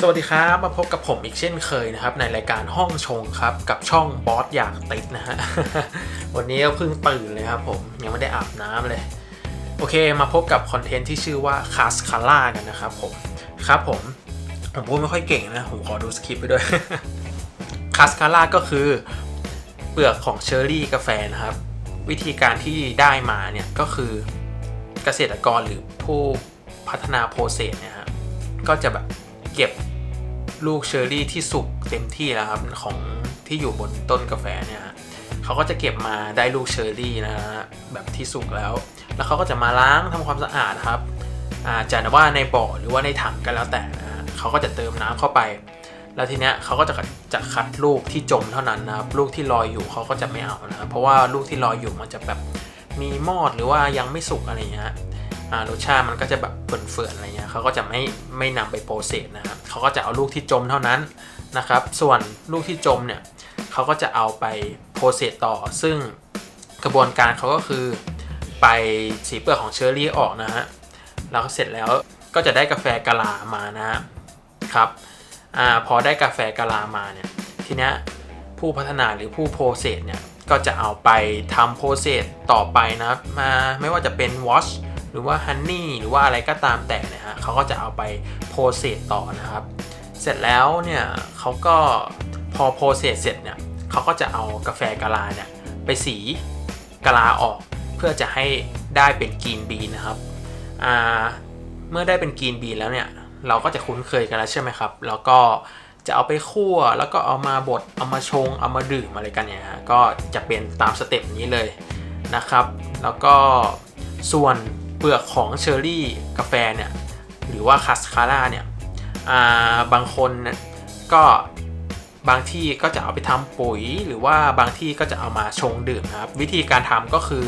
สวัสดีครับมาพบกับผมอีกเช่นเคยนะครับ ในรายการห้องชงครับ กับช่องบอสอยากติดนะฮะ วันนี้ก็เพิ่งตื่นเลยครับผมยังไม่ได้อาบน้ำเลย โอเคมาพบกับคอนเทนต์ที่ชื่อว่าคาสคาร่ากันนะครับผมครับผม ผมพูดไม่ค่อยเก่งนะ ผมขอดูสคริปต์ไปด้วยคาสคาร่าก็คือเปลือกของเชอร์รี่กาแฟนะครับ วิธีการที่ได้มาเนี่ยก็คือเกษตรกรหรือผู้พัฒนาโปรเซสเนี่ยฮะก็จะแบบเก็บ ลูกเชอร์รี่ที่สุกเต็มที่แล้วครับของที่อยู่บนต้นกาแฟเนี่ยฮะเขาก็จะเก็บมาได้ลูกเชอร์รี่นะฮะแบบที่สุกแล้ว แล้วเขาก็จะมาล้างทำความสะอาดครับอาจจะว่าในบ่อหรือว่าในถังก็แล้วแต่นะเขาก็จะเติมน้ำเข้าไป แล้วทีเนี้ยเขาก็จะจะคัดลูกที่จมเท่านั้นนะครับลูกที่ลอยอยู่เขาก็จะไม่เอานะครับเพราะว่าลูกที่ลอยอยู่มันจะแบบมีมอดหรือว่ายังไม่สุกอะไรเงี้ย รสชาติมันก็จะแบบเฟื่อนๆอะไรเงี้ยเขาก็จะไม่ไม่นำไปโปรเซสนะครับเขาก็จะเอาลูกที่จมเท่านั้นนะครับ ส่วนลูกที่จมเนี่ยเขาก็จะเอาไปโปรเซสต่อ ซึ่งกระบวนการเขาก็คือไปสีเปลือกของเชอร์รี่ออกนะฮะแล้วเสร็จแล้วก็จะได้กาแฟกะลามานะฮะครับอาพอได้กาแฟกะลามาเนี่ยทีเนี้ยผู้พัฒนาหรือผู้โปรเซสเนี่ยก็จะเอาไปทำโปรเซสต่อไปนะมาไม่ว่าจะเป็นวอช หรือว่าฮันนี่หรือว่าอะไรก็ตามแต่นะฮะเขาก็จะเอาไปโปรเซสต่อนะครับ เสร็จแล้วเนี่ยเขาก็พอโปรเซสเสร็จเนี่ยเขาก็จะเอากาแฟกะลาเนี่ยไปสีกะลาออกเพื่อจะให้ได้เป็นกรีนบีนะครับอ่าเมื่อได้เป็นกรีนบีนแล้วเนี่ยเราก็จะคุ้นเคยกันแล้วใช่ไหมครับ แล้วก็จะเอาไปคั่วแล้วก็เอามาบดเอามาชง เอามาดื่มอะไรกันเนี่ยฮะก็จะเป็นตามสเต็ปนี้เลยนะครับ แล้วก็ส่วน เปลือกของเชอร์รี่กาแฟเนี่ยหรือว่าคาสคาร่าเนี่ยบางคนก็บางที่ก็จะเอาไปทำปุ๋ย หรือว่าบางที่ก็จะเอามาชงดื่มนะครับ วิธีการทำก็คือ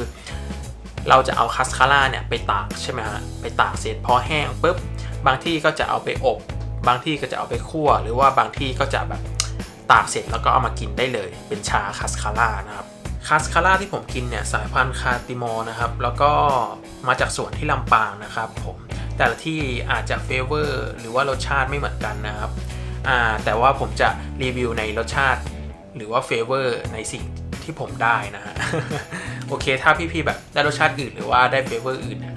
เราจะเอาคัสคาร่าเนี่ยไปตากใช่ไหมฮะไปตากเสร็จพอแห้งปุ๊บบางที่ก็จะเอาไปอบ บางที่ก็จะเอาไปคั่ว หรือว่าบางที่ก็จะแบบตากเสร็จแล้วก็เอามากินได้เลย เป็นชาคัสคาร่านะครับ คัสคาร่าที่ผมกินเนี่ยสายพันธุ์คาติมอร์นะครับ แล้วก็มาจากสวนที่ลำปางนะครับผมแต่ละที่อาจจะเฟเวอร์หรือว่ารสชาติไม่เหมือนกันนะครับแต่ว่าผมจะรีวิวในรสชาติ หรือว่าเฟเวอร์ในสิ่งที่ผมได้นะฮะโอเค ถ้าพี่ๆแบบได้รสชาติอื่น หรือว่าได้เฟเวอร์อื่นเนี่ย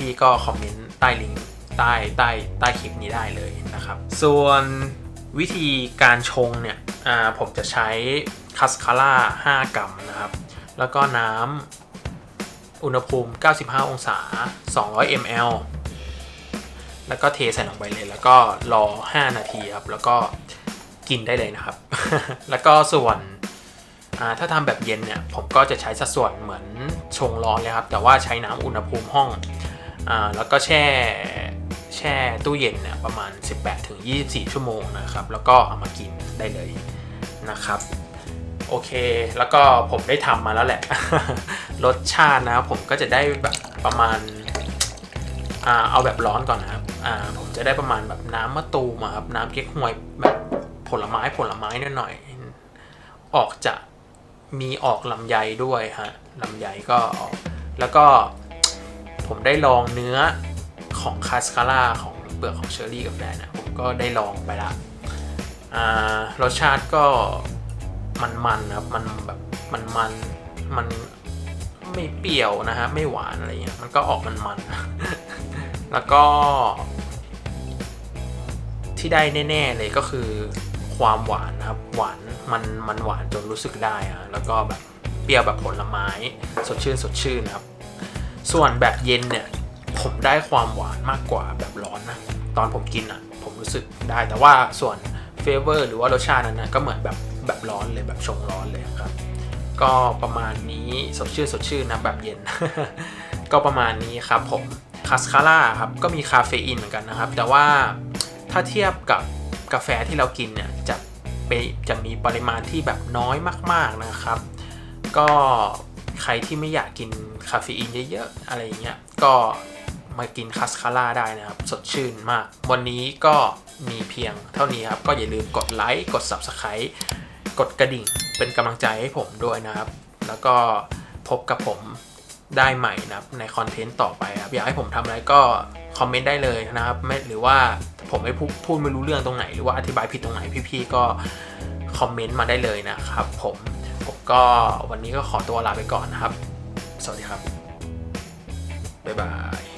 พี่ๆก็คอมเมนต์ใต้ลิงก์ใต้ใต้ใต้คลิปนี้ได้เลยนะครับ ส่วน วิธีการชงเนี่ยอ่าผมจะใช้คัสคาร่า5 กรัมนะครับ แล้วก็น้ำอุณหภูมิ 95 องศา 200 ml แล้วก็เทใส่ลงไปเลย แล้วก็รอ 5 นาทีครับ แล้วก็กินได้เลยนะครับ แล้วก็ส่วนอ่าถ้าทำแบบเย็นเนี่ย ผมก็จะใช้สัดส่วนเหมือนชงร้อนเลยครับ แต่ว่าใช้น้ำอุณหภูมิห้องอ่าแล้วก็แช่ ช่ตู้เย็นเนี่ยประมาณ 18-24 ชั่วโมงนะครับ แล้วก็เอามากินได้เลยนะครับ โอเคแล้วก็ผมได้ทำมาแล้วแหละ รสชาตินะผมก็จะได้แบบประมาณอาเอาแบบร้อนก่อนนะครับผมจะได้ประมาณแบบน้ำมะตูมอะครับน้ำเก๊กฮวยแบบผลไม้ผลไม้หน่อยๆออกจะมีออกลำไยด้วยฮะลำไยก็ออกแล้วก็ผมได้ลองเนื้อ ของคาสคาร่าของเปลือกของเชอร์รี่กาแฟเนี่ยผมก็ได้ลองไปละรสชาติก็มันๆนะครับมันแบบมันมันมันไม่เปรี้ยวนะฮะไม่หวานอะไรเงี้ยมันก็ออกมันๆแล้วก็ ที่ได้แน่ๆเลยก็คือความหวานนะครับหวานมันมันหวานจนรู้สึกได้อะแล้วก็แบบเปรี้ยวแบบผลไม้ สดชื่นสดชื่นนะครับ ส่วนแบบเย็นเนี่ย ผมได้ความหวานมากกว่าแบบร้อนนะตอนผมกินอะ ผมรู้สึกได้แต่ว่าส่วนเฟเวอร์หรือว่ารสชาตินั้นนะก็เหมือนแบบแบบร้อนเลยแบบชงร้อนเลยครับ ก็ประมาณนี้สดชื่นสดชื่นนะแบบเย็น ก็ประมาณนี้ครับผมคาสคาร่าครับก็มีคาเฟอีนเหมือนกันนะครับ แต่ว่าถ้าเทียบกับกาแฟที่เรากินเนี่ยจะไปจะมีปริมาณที่แบบน้อยมาก ๆนะครับ ก็ใครที่ไม่อยากกินคาเฟอีนเยอะๆอะไรอย่างเงี้ยก็ มากินคาสคาร่าได้นะครับ สดชื่นมาก วันนี้ก็มีเพียงเท่านี้ครับ ก็อย่าลืมกดไลค์กด Subscribe กดกระดิ่งเป็นกำลังใจให้ผมด้วยนะครับ แล้วก็พบกับผมได้ใหม่นะครับในคอนเทนต์ต่อไปครับ อยากให้ผมทำอะไรก็คอมเมนต์ได้เลยนะครับไม่หรือว่าผมไม่พูดพูดไม่รู้เรื่องตรงไหน หรือว่าอธิบายผิดตรงไหนพี่ๆก็คอมเมนต์มาได้เลยนะครับผมผมก็วันนี้ก็ขอตัวลาไปก่อนนะครับ สวัสดีครับ บ๊ายบาย